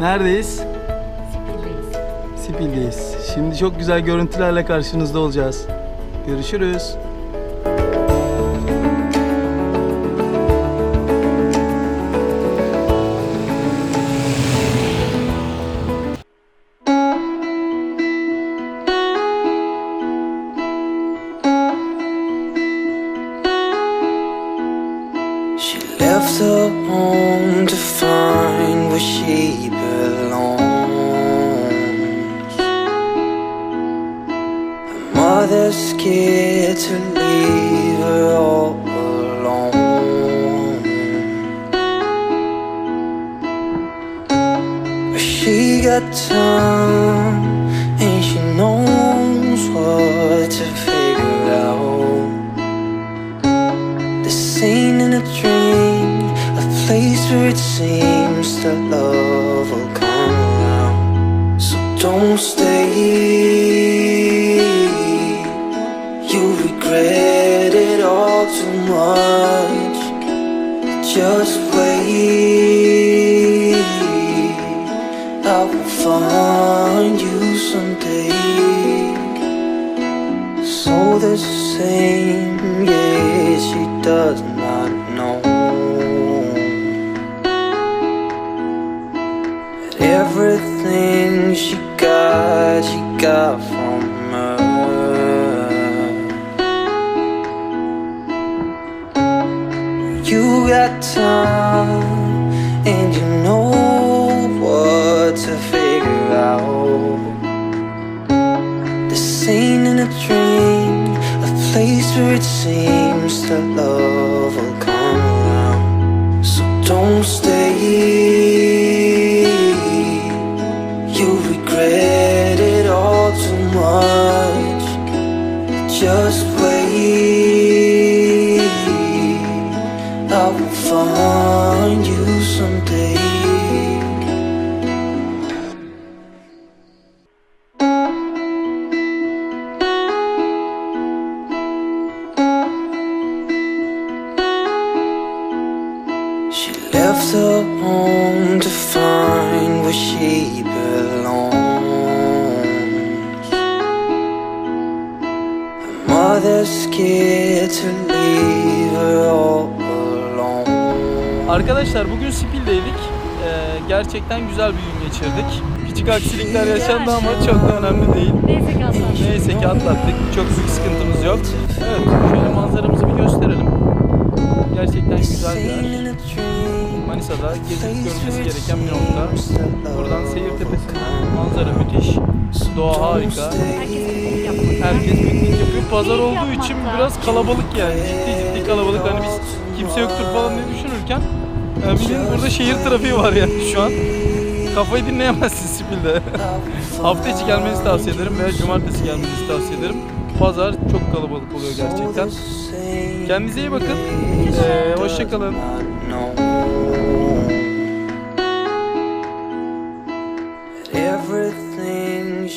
Neredeyiz? Sipildeyiz. Sipil'deyiz. Şimdi çok güzel görüntülerle karşınızda olacağız. Görüşürüz. She left her home to she belongs. Her mother's scared to leave her all alone. But she got time it seems that love will come around. So don't stay, You'll regret it all too much. Just wait, I will find you someday. So the same, yeah, she does everything she got, she got from her. You got time, and you know what to figure out. The scene in a dream, a place where it seems that love will come around. So don't stay, you regret it all too much. Just wait, I will find you someday. She left her home to find where she Her mother's scared to leave her all alone. Arkadaşlar bugün Sipil'deydik. Ee, gerçekten güzel bir gün geçirdik. Küçük aksilikler yaşandı ama çok da önemli değil. Neyse ki atlattık. Neyse ki atlattık. Çok büyük sıkıntımız yok. Evet, şöyle manzaramızı bir gösterelim. Gerçekten güzel bir yer. Manisa'da gezip görülmesi gereken bir nokta. Buradan Seyir Tepesi'nden manzara müthiş. Doğa harika. Herkes piknik yapıyor. Pazar olduğu için biraz kalabalık yani. Ciddi ciddi kalabalık. Hani biz kimse yoktur falan diye düşünürken e, bildiğin burada şehir trafiği var yani şu an. Kafayı dinleyemezsiniz Sipil'de. Hafta içi gelmenizi tavsiye ederim veya cumartesi gelmenizi tavsiye ederim pazar çok kalabalık oluyor gerçekten. Kendinize iyi bakın. Ee, Hoşçakalın. Everything